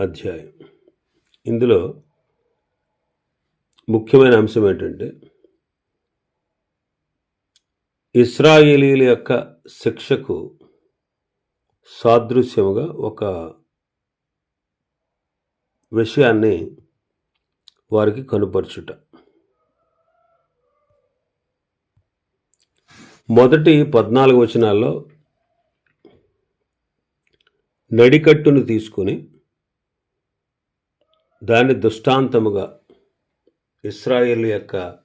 అధ్యాయం. ఇందులో ముఖ్యమైన అంశం ఏంటంటే ఇస్రాయేలీల యొక్క శిక్షకు సాదృశ్యముగా ఒక విషయాన్ని వారికి కనుపరచుట. మొదటి పద్నాలుగు వచనాల్లో నడికట్టును తీసుకుని దాన్ని దృష్టాంతముగా ఇస్రాయేల్ యొక్క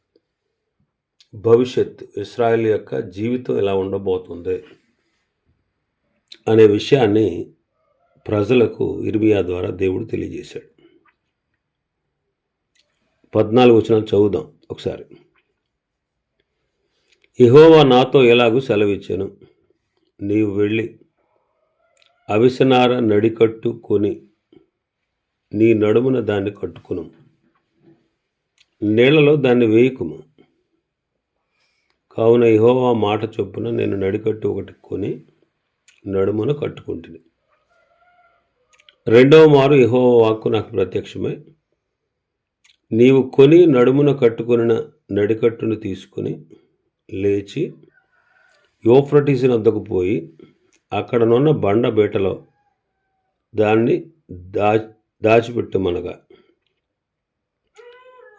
భవిష్యత్ ఇస్రాయేల్ యొక్క జీవితం ఎలా ఉండబోతుంది అనే విషయాన్ని ప్రజలకు ఇర్మియా ద్వారా దేవుడు తెలియజేశాడు. పద్నాలుగు వచ్చిన చదువుదాం ఒకసారి. ఇహోవా నాతో ఎలాగూ సెలవిచ్చాను? నీవు వెళ్ళి అవిసనార నడికట్టు కొని నీ నడుమున దాన్ని కట్టుకును. నీళ్ళలో దాన్ని వేయకుము. కావున ఇహోవా మాట చొప్పున నేను నడికట్టు ఒకటి కొని నడుమున కట్టుకుంటుంది రెండవ మారు ఇహోవా వాక్కు నాకు ప్రత్యక్షమై నీవు కొని నడుమున కట్టుకున్న నడికట్టును తీసుకుని లేచి యోఫ్రటీస్ వద్దకు పోయి అక్కడనున్న బండ బీటలో దాన్ని దా దాచిపెట్టమనగా.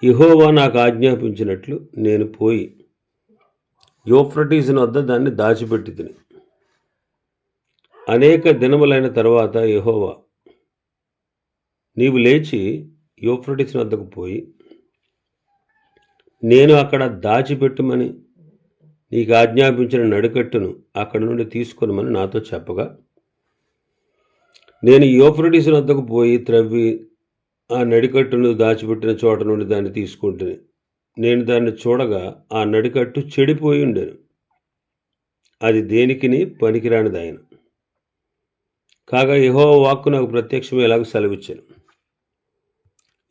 ఇహోవా నాకు ఆజ్ఞాపించినట్లు నేను పోయి యోఫ్రటీస్ వద్ద దాన్ని దాచిపెట్టి తిని. అనేక దినములైన తర్వాత యహోవా నీవు లేచి యోఫ్రటీస్ వద్దకు పోయి నేను అక్కడ దాచిపెట్టమని నీకు ఆజ్ఞాపించిన నడికట్టును అక్కడ నుండి తీసుకొనమని నాతో చెప్పగా నేను యోఫ్రటీస్ వద్దకు పోయి త్రవ్వి ఆ నడికట్టును దాచిపెట్టిన చోట నుండి దాన్ని తీసుకుంటుని. నేను దాన్ని చూడగా ఆ నడికట్టు చెడిపోయి ఉండేను. అది దేనికిని పనికిరానిది కాగా ఇహోవా వాక్కు నాకు ప్రత్యక్షమే ఎలాగ సెలవిచ్చాను.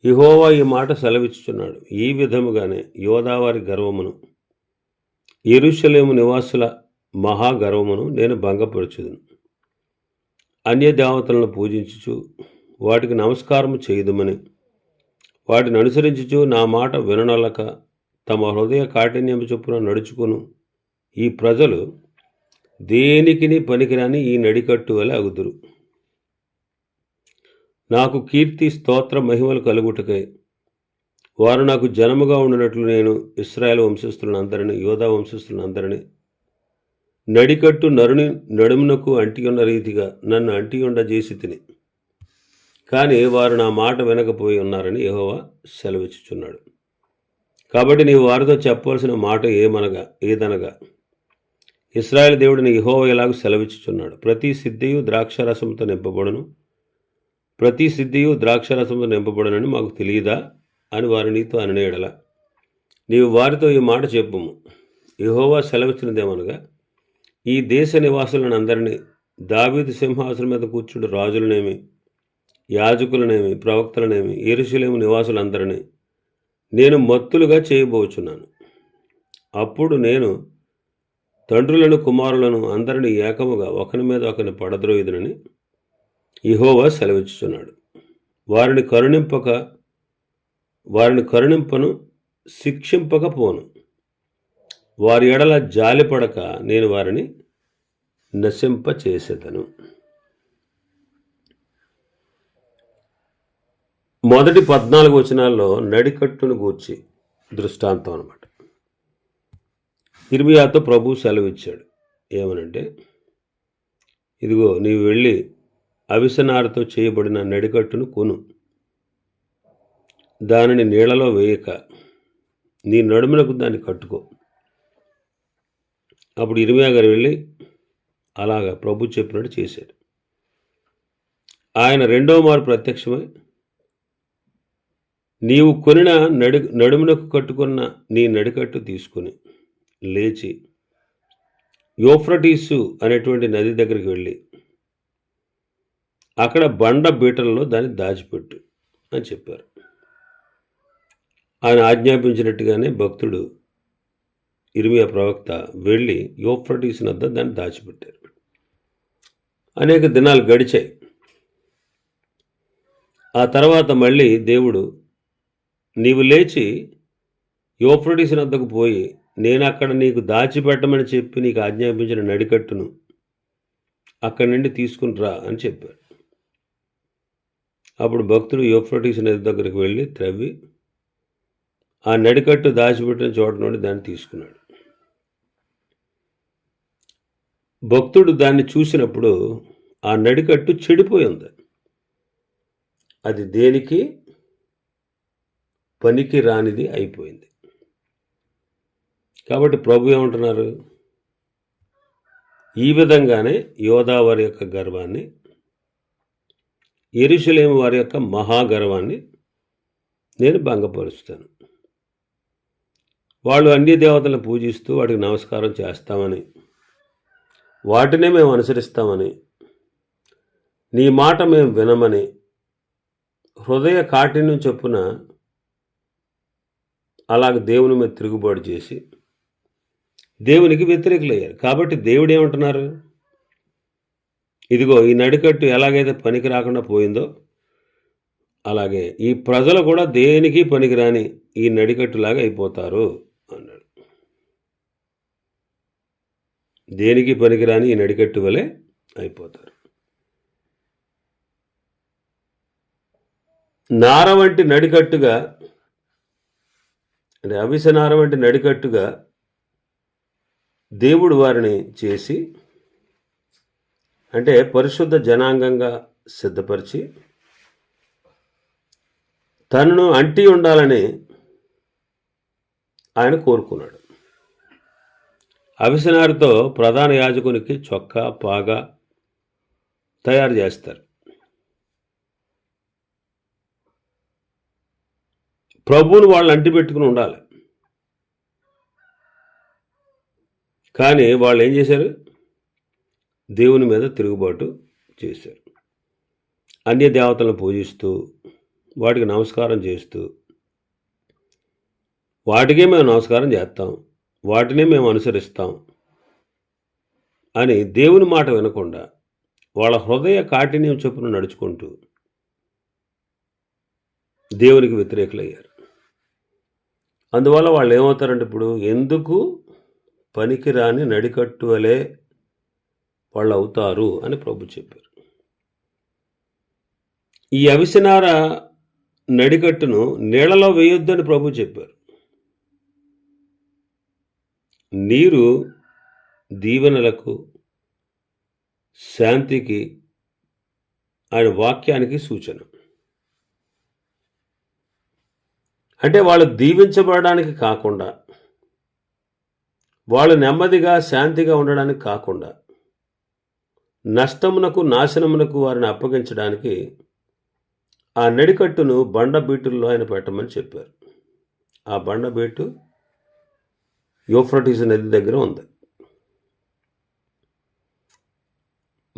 ఇహోవా ఈ మాట సెలవిచ్చుచున్నాడు. ఈ విధముగానే యోదావారి గర్వమును ఎరుషలేము నివాసుల మహాగర్వమును నేను భంగపరచుదును. అన్య దేవతలను పూజించుచు వాటికి నమస్కారం చేయదుమని. వాటిని అనుసరించుచు నా మాట విననలక తమ హృదయ కాఠిన్యం చొప్పున నడుచుకును. ఈ ప్రజలు దేనికిని పనికిరాని ఈ నడికట్టు వలె అగుదురు. నాకు కీర్తి స్తోత్ర మహిమలు కలుగుటకై వారు నాకు జనముగా ఉండినట్లు నేను ఇస్రాయేల్ వంశస్థులను అందరినీ యోధా వంశస్థులను అందరినీ నడికట్టు నరుని నడుమునకు అంటియున్న రీతిగా నన్ను అంటియుండ చేసి తిని. కానీ వారు నా మాట వినకపోయి ఉన్నారని యహోవా సెలవిచ్చుచున్నాడు. కాబట్టి నీవు వారితో చెప్పవలసిన మాట ఏమనగా ఏదనగా? ఇస్రాయల్ దేవుడిని యహోవ ఇలాగ సెలవిచ్చుచున్నాడు. ప్రతి సిద్ధియు ద్రాక్షరసంతో నింపబడును. ప్రతి సిద్ధియు ద్రాక్షరసంతో నింపబడునని మాకు తెలియదా? అని వారు నీతో అననేడల నీవు వారితో ఈ మాట చెప్పుము. యహోవా సెలవిచ్చినదేమనగా ఈ దేశ నివాసులను అందరినీ దావీదు సింహాసనం మీద కూర్చుడు రాజులనేమి యాజకులనేమి ప్రవక్తలనేమి ఎరుసలేము నివాసులందరినీ నేను మత్తులుగా చేయబోచున్నాను. అప్పుడు నేను తండ్రులను కుమారులను అందరినీ ఏకముగా ఒకరి మీద ఒకరిని పడద్రోయుదునని ఇహోవా సెలవిచ్చుచున్నాడు. వారిని కరుణింపక వారిని కరుణింపను శిక్షింపకపోను వారి ఎడల జాలిపడక నేను వారిని నశింప చేసేదను. మొదటి పద్నాలుగు వచనాల్లో నడికట్టును గూర్చి దృష్టాంతం అనమాట ఇర్మియాతో ప్రభు సెలవిచ్చాడు. ఏమనంటే ఇదిగో నీవు వెళ్ళి అవిసనారతో చేయబడిన నడికట్టును కొను. దానిని నీళ్ళలో వేయక నీ నడుమునకు దాన్ని కట్టుకో. అప్పుడు ఇరిమియా గారు వెళ్ళి అలాగా ప్రభు చెప్పినట్టు చేశాడు ఆయన రెండో మారు ప్రత్యక్షమై నీవు కొనిన నడు నడుమునకు కట్టుకున్న నీ నడికట్టు తీసుకుని లేచి యోఫ్రటీసు అనేటువంటి నది దగ్గరికి వెళ్ళి అక్కడ బండ బీటల్లో దాన్ని దాచిపెట్టు అని చెప్పారు. ఆయన ఆజ్ఞాపించినట్టుగానే భక్తుడు ఇరిమియా ప్రవక్త వెళ్ళి యోఫ్రటీస్ వద్ద దాన్ని దాచిపెట్టారు. అనేక దినాలు గడిచాయి. ఆ తర్వాత మళ్ళీ దేవుడు నీవు లేచి యోఫ్రటీస్ వద్దకు పోయి నేను అక్కడ నీకు దాచిపెట్టమని చెప్పి నీకు ఆజ్ఞాపించిన నడికట్టును అక్కడి నుండి తీసుకుని రా అని చెప్పాడు అప్పుడు భక్తుడు యోఫ్రటీస్ నది దగ్గరికి వెళ్ళి త్రవ్వి ఆ నడికట్టు దాచిపెట్టిన చోట నుండి దాన్ని తీసుకున్నాడు. భక్తుడు దాన్ని చూసినప్పుడు ఆ నడికట్టు చెడిపోయింది. అది దేనికి? పనికి రానిది అయిపోయింది. కాబట్టి ప్రభు ఏమంటున్నారు? ఈ విధంగానే యోధావారి యొక్క గర్వాన్ని ఎరుసలేం వారి యొక్క మహాగర్వాన్ని నేను భంగపరుస్తాను. వాళ్ళు అన్య దేవతలను పూజిస్తూ వాటికి నమస్కారం చేస్తామని వాటినే మేము అనుసరిస్తామని నీ మాట మేము వినమని హృదయ కాఠిన్యం చొప్పున అలాగ దేవుని మీద తిరుగుబాటు చేసి దేవునికి వ్యతిరేకులయ్యారు. కాబట్టి దేవుడు ఏమంటున్నారు? ఇదిగో ఈ నడికట్టు ఎలాగైతే పనికి రాకుండా పోయిందో అలాగే ఈ ప్రజలు కూడా దేనికి పనికిరాని ఈ నడికట్టులాగా అయిపోతారు? దేనికి పనికిరాని ఈ నడికట్టు వలె అయిపోతారు. నార వంటి నడికట్టుగా అంటే అవిసనార వంటి నడికట్టుగా దేవుడు వారిని చేసి అంటే పరిశుద్ధ జనాంగంగా సిద్ధపరిచి తనను అంటి ఉండాలని ఆయన కోరుకున్నాడు. అవిసనారితో ప్రధాన యాజకునికి చొక్కా పాగా తయారు చేస్తారు. ప్రభువును వాళ్ళు అంటి పెట్టుకుని ఉండాలి. కానీ వాళ్ళు ఏం చేశారు? దేవుని మీద తిరుగుబాటు చేశారు. అన్య దేవతలను పూజిస్తూ వాటికి నమస్కారం చేస్తూ వాటికే మేము నమస్కారం చేస్తాం. వాటినే మేము అనుసరిస్తాం అని దేవుని మాట వినకుండా వాళ్ళ హృదయ కాఠిన్యం చొప్పున నడుచుకుంటూ దేవునికి వ్యతిరేకులయ్యారు. అందువల్ల వాళ్ళు ఏమవుతారంటే ఇప్పుడు ఎందుకు పనికిరాని నడికట్టు వలె వాళ్ళు అవుతారు అని ప్రభు చెప్పారు. ఈ అవిసనార నడికట్టును నీళ్ళలో వేయొద్దని ప్రభు చెప్పారు. నీరు దీవెనలకు శాంతికి ఆయన వాక్యానికి సూచన. అంటే వాళ్ళు దీవించబడడానికి కాకుండా వాళ్ళు నెమ్మదిగా శాంతిగా ఉండడానికి కాకుండా నష్టమునకు నాశనమునకు వారిని అప్పగించడానికి ఆ నడికట్టును బండబీటుల్లో ఆయన పెట్టమని చెప్పారు. ఆ బండబీటు యూఫ్రటీస్ నది దగ్గర ఉంది.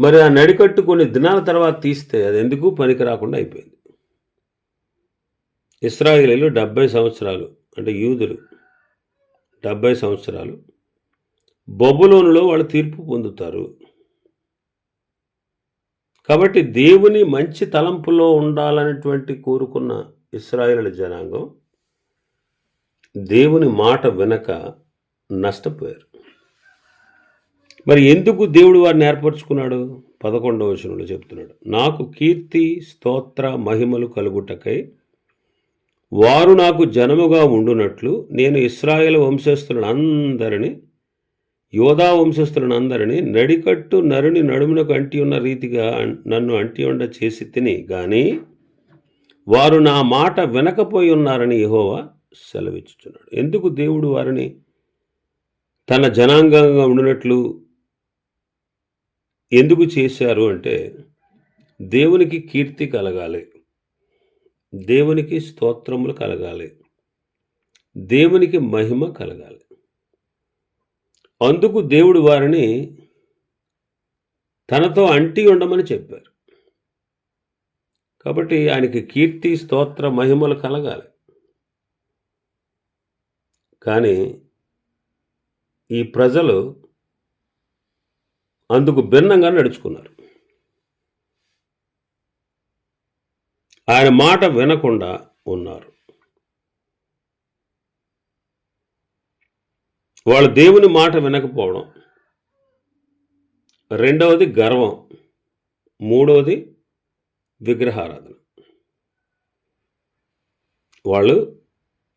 మరి ఆ నడికట్టు కొన్ని దినాల తర్వాత తీస్తే అది ఎందుకు పనికి రాకుండా అయిపోయింది? ఇస్రాయిలీలు డెబ్బై సంవత్సరాలు అంటే యూదులు డెబ్బై సంవత్సరాలు బొబ్బులోనులో వాళ్ళు తీర్పు పొందుతారు. కాబట్టి దేవుని మంచి తలంపులో ఉండాలనేటువంటి కోరుకున్న ఇస్రాయేల్ జనాంగం దేవుని మాట వినక నష్టపోయారు. మరి ఎందుకు దేవుడు వారిని ఏర్పరచుకున్నాడు? పదకొండవ వచనంలో చెప్తున్నాడు. నాకు కీర్తి స్తోత్ర మహిమలు కలుగుటకై వారు నాకు జనముగా ఉండునట్లు నేను ఇస్రాయేల్ వంశస్థులను అందరినీ యోధా వంశస్థులను అందరినీ నడికట్టు నరుని నడుమునకు అంటి ఉన్న రీతిగా నన్ను అంటి ఉండ చేసి తిని కానీ వారు నా మాట వినకపోయి ఉన్నారని యహోవా సెలవిచ్చుచున్నాడు. ఎందుకు దేవుడు వారిని తన జనాంగంగా ఉండినట్లు ఎందుకు చేశారు అంటే దేవునికి కీర్తి కలగాలి. దేవునికి స్తోత్రములు కలగాలి. దేవునికి మహిమ కలగాలి. అందుకు దేవుడు వారిని తనతో అంటి ఉండమని చెప్పారు. కాబట్టి ఆయనకి కీర్తి స్తోత్ర మహిమలు కలగాలి. కానీ ఈ ప్రజలు అందుకు భిన్నంగా నడుచుకున్నారు. ఆయన మాట వినకుండా ఉన్నారు. వాళ్ళు దేవుని మాట వినకపోవడం రెండవది గర్వం మూడవది విగ్రహారాధన. వాళ్ళు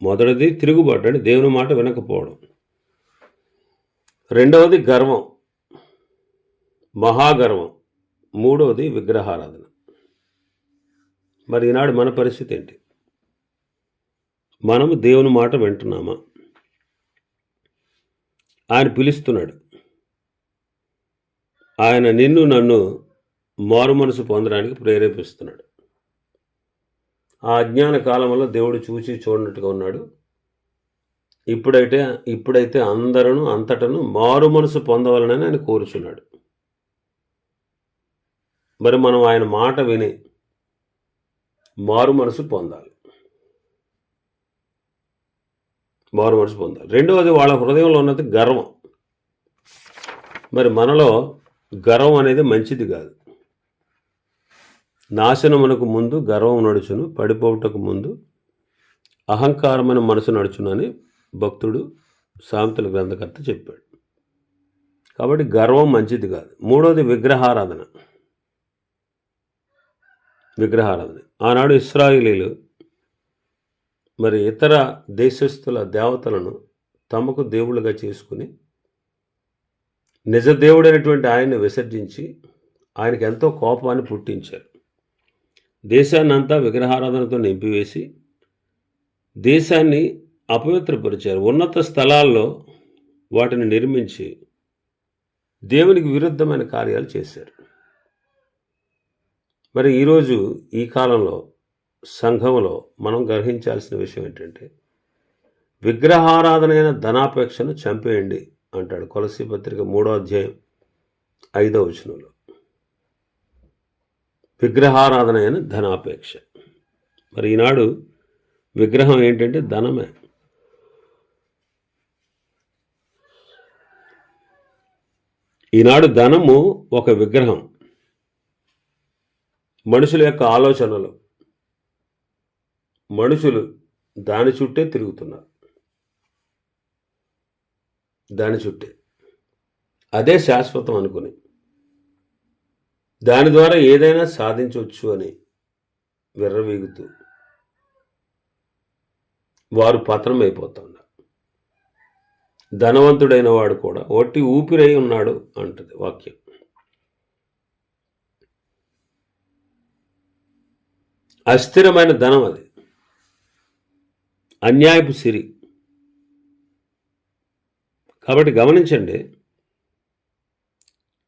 మొదటిది తిరుగుబాటు అంటే దేవుని మాట వినకపోవడం. రెండవది గర్వం. మహాగర్వం. మూడవది విగ్రహారాధన. మరి ఈనాడు మన పరిస్థితి ఏంటి? మనము దేవుని మాట వింటున్నామా? ఆయన పిలుస్తున్నాడు. ఆయన నిన్ను నన్ను మారు మనసు పొందడానికి ప్రేరేపిస్తున్నాడు. ఆ అజ్ఞాన కాలంలో దేవుడు చూచి చూడనట్టుగా ఉన్నాడు. ఇప్పుడైతే ఇప్పుడైతే అందరూ అంతటను మారు మనసు పొందవలనని ఆయన కోరుచున్నాడు. మరి మనం ఆయన మాట విని మారు మనసు పొందాలి. మారు మనసు పొందాలి. రెండవది వాళ్ళ హృదయంలో ఉన్నది గర్వం. మరి మనలో గర్వం అనేది మంచిది కాదు. నాశనమునకు ముందు గర్వం నడుచును పడిపోవటకు ముందు అహంకారమైన మనసు నడుచునని భక్తుడు సామెతల గ్రంథకర్త చెప్పాడు. కాబట్టి గర్వం మంచిది కాదు. మూడవది విగ్రహారాధన. విగ్రహారాధన. ఆనాడు ఇస్రాయిలీలు మరి ఇతర దేశస్థుల దేవతలను తమకు దేవుళ్ళుగా చేసుకుని నిజ దేవుడైనటువంటి ఆయన్ని విసర్జించి ఆయనకి ఎంతో కోపాన్ని పుట్టించారు. దేశాన్ని అంతా విగ్రహారాధనతో నింపివేసి దేశాన్ని అపవిత్రపరిచారు. ఉన్నత స్థలాల్లో వాటిని నిర్మించి దేవునికి విరుద్ధమైన కార్యాలు చేశారు. మరి ఈరోజు ఈ కాలంలో సంఘంలో మనం గ్రహించాల్సిన విషయం ఏంటంటే విగ్రహారాధనైన ధనాపేక్షను చంపేయండి అంటాడు కొలసి పత్రిక మూడో అధ్యాయం ఐదో వచనంలో. విగ్రహారాధన అయిన ధనాపేక్ష. మరి ఈనాడు విగ్రహం ఏంటంటే ధనమే. ఈనాడు ధనము ఒక విగ్రహం. మనుషుల యొక్క ఆలోచనలు. మనుషులు దాని చుట్టే తిరుగుతున్నారు. దాని చుట్టే. అదే శాశ్వతం అనుకుని. దాని ద్వారా ఏదైనా సాధించవచ్చు అని విర్రవీగుతూ. వారు పతనం అయిపోతాం ధనవంతుడైన వాడు కూడా ఒట్టి ఊపిరై ఉన్నాడు అంటది వాక్యం. అస్థిరమైన ధనం అది. అన్యాయపు సిరి. కాబట్టి గమనించండి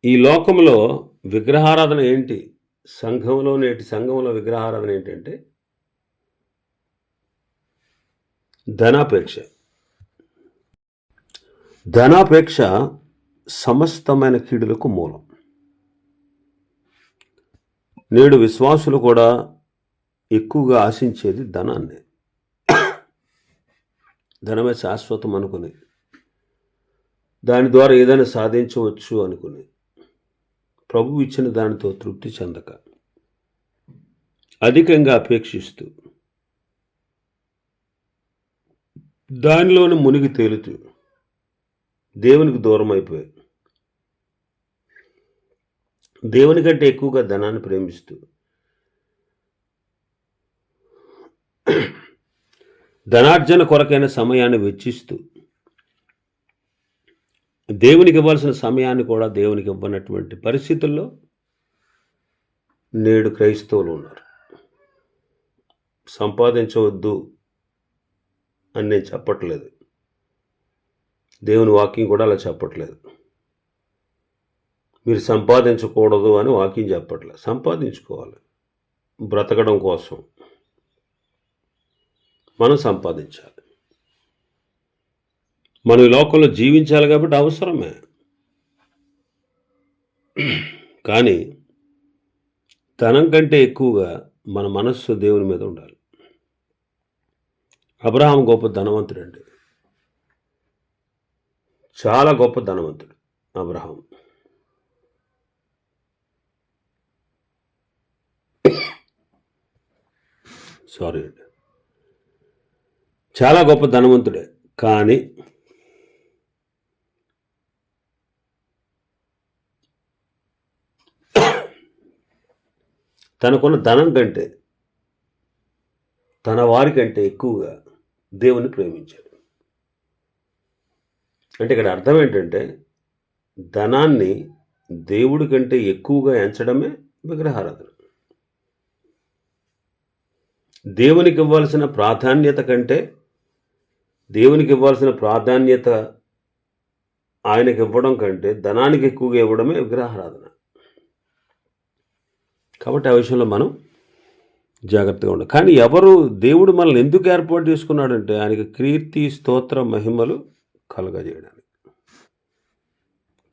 ఈ లోకంలో విగ్రహారాధన ఏంటి? సంఘంలో నేటి సంఘంలో విగ్రహారాధన ఏంటంటే ధనాపేక్ష. ధనాపేక్ష సమస్తమైన కీడులకు మూలం. నేడు విశ్వాసులు కూడా ఎక్కువగా ఆశించేది ధనాన్ని. ధనమే శాశ్వతం అనుకుని దాని ద్వారా ఏదైనా సాధించవచ్చు అనుకుని ప్రభు ఇచ్చిన దానితో తృప్తి చెందక అధికంగా అపేక్షిస్తూ దానిలోని మునిగి తేలుతూ దేవునికి దూరం అయిపోయాయి. దేవుని కంటే ఎక్కువగా ధనాన్ని ప్రేమిస్తూ ధనార్జన కొరకైన సమయాన్ని వెచ్చిస్తూ దేవునికి ఇవ్వాల్సిన సమయాన్ని కూడా దేవునికి ఇవ్వనటువంటి పరిస్థితుల్లో నేడు క్రైస్తవులు ఉన్నారు. సంపాదించవద్దు అని నేను చెప్పట్లేదు. దేవుని వాక్యం కూడా అలా చెప్పట్లేదు. మీరు సంపాదించకూడదు అని వాక్యం చెప్పట్లేదు. సంపాదించుకోవాలి. బ్రతకడం కోసం. మనం సంపాదించాలి. మనం ఈ లోకంలో జీవించాలి కాబట్టి అవసరమే. కానీ ధనం కంటే ఎక్కువగా మన మనస్సు దేవుని మీద ఉండాలి. అబ్రహాం గొప్ప ధనవంతుడండి. చాలా గొప్ప ధనవంతుడు అబ్రహాం. సారీ అండి చాలా గొప్ప ధనవంతుడే కానీ తనకున్న ధనం కంటే తన వారికంటే ఎక్కువగా దేవుని ప్రేమించాడు. అంటే ఇక్కడ అర్థం ఏంటంటే ధనాన్ని దేవుడి కంటే ఎక్కువగా ఎంచడమే విగ్రహారాధన. దేవునికి ఇవ్వాల్సిన ప్రాధాన్యత కంటే దేవునికి ఇవ్వాల్సిన ప్రాధాన్యత ఆయనకి ఇవ్వడం కంటే ధనానికి ఎక్కువగా ఇవ్వడమే విగ్రహారాధన. కాబట్టి ఆ విషయంలో మనం జాగ్రత్తగా ఉండాలి. కానీ ఎవరు దేవుడు మనల్ని ఎందుకు ఏర్పాటు చేసుకున్నాడంటే ఆయనకి కీర్తి స్తోత్ర మహిమలు కలగజేయడానికి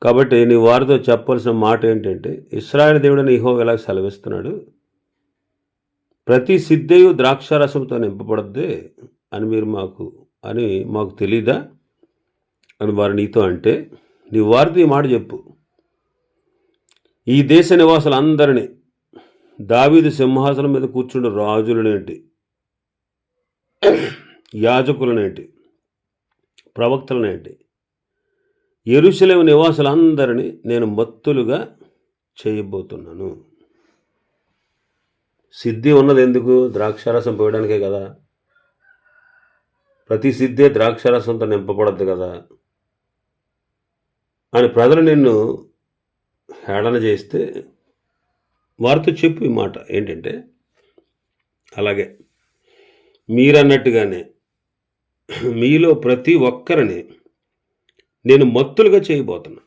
కాబట్టి నీ వారితో చెప్పాల్సిన మాట ఏంటంటే ఇస్రాయల్ దేవుడని ఇహో ఎలా సెలవిస్తున్నాడు? ప్రతి సిద్ధయు ద్రాక్షారసంతో నింపబడద్దే అని మీరు మాకు అని మాకు తెలీదా? అని వారు నీతో అంటే నీ వారితో ఈ మాట చెప్పు. ఈ దేశ నివాసులందరినీ దావీదు సింహాసనం మీద కూర్చుండే రాజులనేంటి యాజకులనేంటి ప్రవక్తలనేంటి. ఎరుసలేము నివాసులందరినీ నేను మత్తులుగా చేయబోతున్నాను. సిద్ధి ఉన్నది ఎందుకు ద్రాక్షారసం పోయడానికే కదా. ప్రతి సిద్ధే ద్రాక్షారసంతో నింపబడద్దు కదా. అని ప్రజలు నిన్ను హేళన చేస్తే వారితో చెప్పు ఈ మాట. ఏంటంటే అలాగే మీరన్నట్టుగానే మీలో ప్రతి ఒక్కరిని నేను మత్తులుగా చేయబోతున్నా.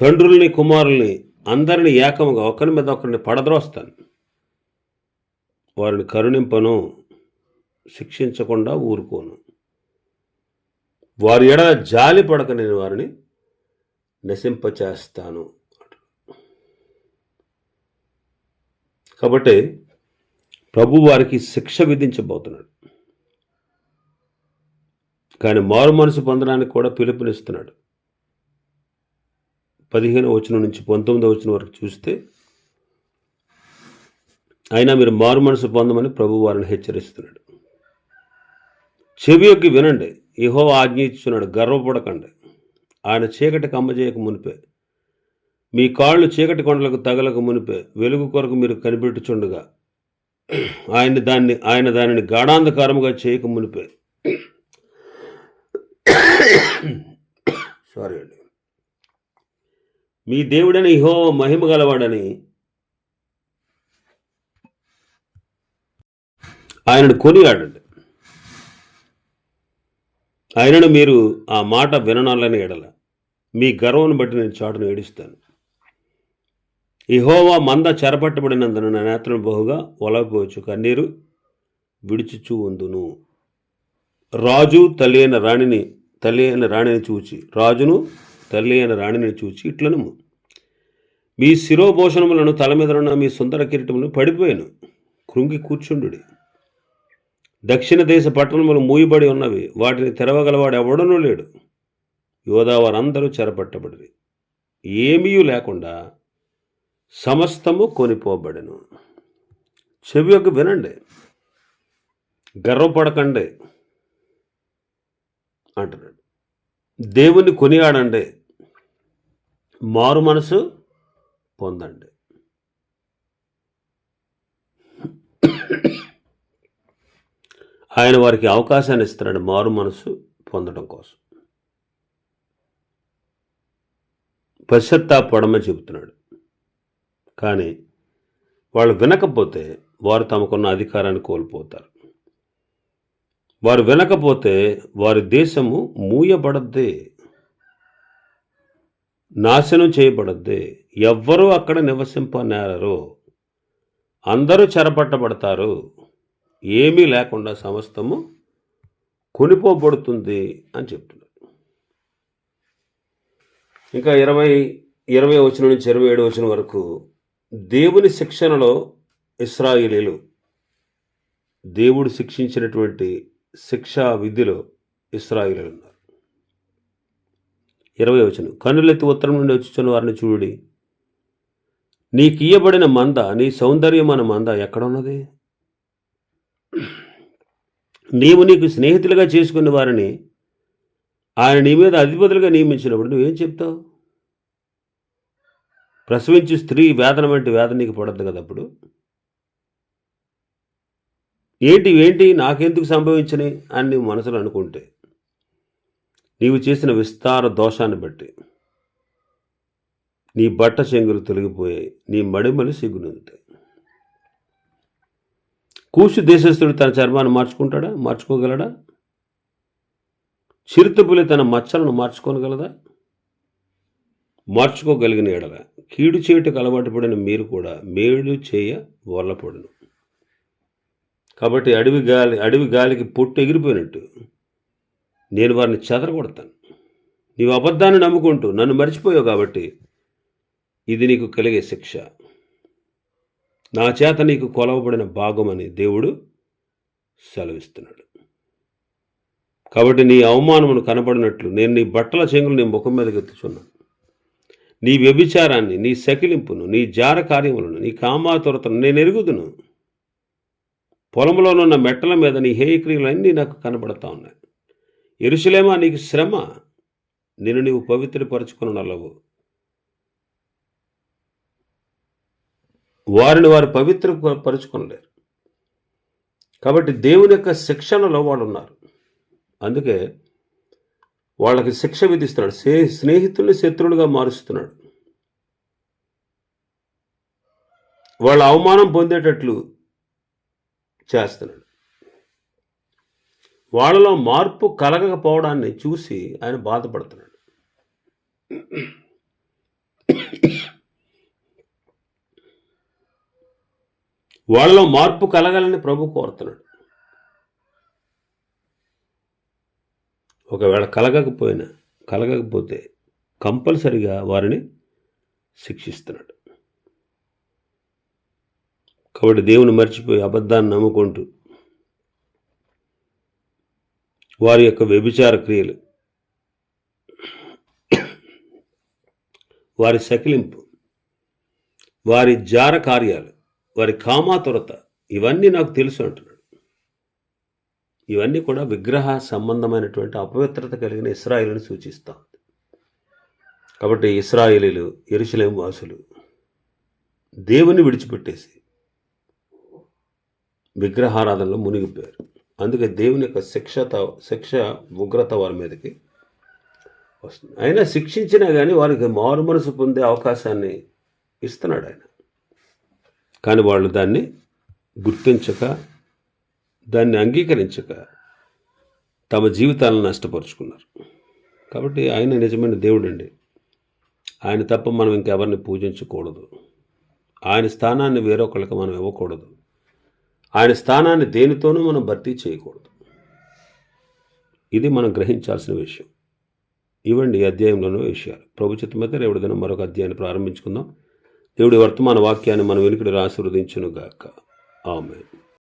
తండ్రుల్ని కుమారుల్ని అందరిని ఏకముగా ఒకరి మీద ఒకరిని పడద్రోస్తాను. వారిని కరుణింపను శిక్షించకుండా ఊరుకోను. వారి ఎడ జాలి పడక నేను వారిని నశింపచేస్తాను కాబట్టి ప్రభు వారికి శిక్ష విధించబోతున్నాడు. కానీ మారు మనసు పొందడానికి కూడా పిలుపునిస్తున్నాడు. పదిహేను వచనం నుంచి పంతొమ్మిదో వచనం వరకు చూస్తే అయినా మీరు మారు మనసు పొందమని ప్రభు వారిని హెచ్చరిస్తున్నాడు. చెవి యొక్క వినండి. ఇహో ఆజ్ఞ ఇచ్చున్నాడు గర్వపడకండి. ఆయన చీకటి కమ్మజేయక మునిపే. మీ కాళ్ళు చీకటి కొండలకు తగలక మునిపే. వెలుగు కొరకు మీరు కనిపెట్టుచుండగా ఆయన దాన్ని ఆయన దానిని గాఢాంధకారముగా చేయక మునిపే. సారీ అండి. మీ దేవుడని ఇహో మహిమ గలవాడని ఆయనను కొనియాడండి. ఆయనను మీరు ఆ మాట విననాలని ఎడల. మీ గర్వం బట్టి నేను చాటును ఏడుస్తాను. ఇహోవా మంద చెరపట్టబడినందున నా నేత్రం బహుగా ఒలకపోవచ్చు కన్నీరు విడిచిచూ ఉందును. రాజు తల్లి అయిన రాణిని తల్లి అయిన రాణిని చూచి రాజును తల్లి అయిన రాణిని చూచి ఇట్లను మీ శిరోభూషణములను తల మీదనున్న మీ సుందర కిరీటములను పడిపోయాను కృంగి కూర్చుండు దక్షిణ దేశ పట్టణములు మూయబడి ఉన్నవి వాటిని తెరవగలవాడు ఎవడనూ లేడు. యోధా వారందరూ చెరపట్టబడి ఏమీ లేకుండా సమస్తము కొనిపోబడను. చెవి యొక్క వినండి. గర్వపడకండి. అంటున్నాడు. దేవుని కొనియాడండి. మారు మనసు పొందండి. ఆయన వారికి అవకాశాన్ని ఇస్తున్నాడు మారు మనసు పొందడం కోసం. పశ్చత్తాపడమని చెబుతున్నాడు. కానీ వాళ్ళు వినకపోతే వారు తమకున్న అధికారాన్ని కోల్పోతారు. వారు వినకపోతే వారి దేశము మూయబడద్దే. నాశనం చేయబడద్దే. ఎవ్వరూ అక్కడ నివసింపనేరరు. అందరూ చెరపట్టబడతారు. ఏమీ లేకుండా సమస్తము కొనిపోబడుతుంది అని చెప్తున్నారు. ఇంకా ఇరవై ఇరవై వచనం నుంచి ఇరవై ఏడు వచనం వరకు దేవుని శిక్షణలో ఇస్రాయిలీలు దేవుడు శిక్షించినటువంటి శిక్షా విధిలో ఇస్రాయిలీలు ఉన్నారు. ఇరవై వచనం. కన్నులెత్తి ఉత్తరం నుండి వచ్చుచున్న వారిని చూడి నీకియ్యబడిన మంద నీ సౌందర్యమైన మంద ఎక్కడ ఉన్నది నీవు నీకు స్నేహితులుగా చేసుకున్న వారిని ఆయన నీ మీద అధిపతులుగా నియమించినప్పుడు నువ్వేం చెప్తావు? ప్రసవించి స్త్రీ వేదన వంటి వేదన నీకు పడద్దు కదా అప్పుడు? ఏంటి ఏంటి నాకెందుకు సంభవించని అని నీవు మనసులో అనుకుంటే నీవు చేసిన విస్తార దోషాన్ని బట్టి నీ బట్ట చెంగులు తొలగిపోయాయి నీ మడిమలు సిగ్గునందుతాయి. కూసు దేశస్థుడు తన చర్మాన్ని మార్చుకుంటాడా? మార్చుకోగలడా? చిరుతపులి తన మచ్చలను మార్చుకోగలదా? మార్చుకోగలిగిన ఎడల కీడు చేయుటకు అలవాటు పడిన మీరు కూడా మేలు చేయ వల్లపడును కాబట్టి అడవి గాలి అడవి గాలికి పొట్టు ఎగిరిపోయినట్టు నేను వారిని చెదరగొడతాను. నీవు అబద్ధాన్ని నమ్ముకుంటూ నన్ను మర్చిపోయావు కాబట్టి ఇది నీకు కలిగే శిక్ష. నా చేత నీకు కొలవబడిన భాగమని దేవుడు సెలవిస్తున్నాడు. కాబట్టి నీ అవమానమును కనబడినట్లు నేను నీ బట్టల చెంగులు నీ ముఖం మీదకి ఎత్తుచున్నాను. నీ వ్యభిచారాన్ని నీ సకిలింపును నీ జార కార్యములను నీ కామాతురతను నేను ఎరుగుదును. పొలంలోనున్న మెట్టల మీద నీ హేయక్రియలన్నీ నాకు కనబడతా ఉన్నాయి. ఎరుసలేమా నీకు శ్రమ? నేను నీవు పవిత్రపరచుకుని నల్లవు వారిని వారు పవిత్ర పరుచుకొనలేరు కాబట్టి దేవుని యొక్క శిక్షణలో వాళ్ళు ఉన్నారు. అందుకే వాళ్ళకి శిక్ష విధిస్తున్నాడు. సే స్నేహితుల్ని శత్రువులుగా మారుస్తున్నాడు. వాళ్ళ అవమానం పొందేటట్లు చేస్తున్నాడు. వాళ్ళలో మార్పు కలగకపోవడాన్ని చూసి ఆయన బాధపడుతున్నాడు. వాళ్ళలో మార్పు కలగాలని ప్రభు కోరుతున్నాడు. ఒకవేళ కలగకపోయినా కలగకపోతే కంపల్సరిగా వారిని శిక్షిస్తున్నాడు. కాబట్టి దేవుని మర్చిపోయి అబద్ధాన్ని నమ్ముకుంటూ వారి యొక్క వ్యభిచార క్రియలు వారి సకిలింపు వారి జార కార్యాలు వారి కామాతురత ఇవన్నీ నాకు తెలుసు అంటున్నాడు. ఇవన్నీ కూడా విగ్రహ సంబంధమైనటువంటి అపవిత్రత కలిగిన ఇస్రాయిల్ని సూచిస్తూ ఉంది. కాబట్టి ఇస్రాయిలీలు ఎరుసలేం వాసులు దేవుని విడిచిపెట్టేసి విగ్రహారాధనలో మునిగిపోయారు. అందుకే దేవుని యొక్క శిక్షత శిక్ష ఉగ్రత వారి మీదకి వస్తుంది. అయినా శిక్షించినా కానీ వారికి మారు మనసు పొందే అవకాశాన్ని ఇస్తున్నాడు ఆయన. కానీ వాళ్ళు దాన్ని గుర్తించక దాన్ని అంగీకరించక తమ జీవితాలను నష్టపరుచుకున్నారు. కాబట్టి ఆయన నిజమైన దేవుడండి. ఆయన తప్ప మనం ఇంకెవరిని పూజించకూడదు. ఆయన స్థానాన్ని వేరొకళ్ళకి మనం ఇవ్వకూడదు. ఆయన స్థానాన్ని దేనితోనూ మనం భర్తీ చేయకూడదు. ఇది మనం గ్రహించాల్సిన విషయం. ఇవ్వండి ఈ అధ్యాయంలోనూ విషయాలు ప్రభు చిత్తమైతే రేపటి దినం మరొక అధ్యాయాన్ని ప్రారంభించుకుందాం. దేవుడి వర్తమాన వాక్యాన్ని మనం వెనుకడి ఆశీర్వదించును గాక ఆమె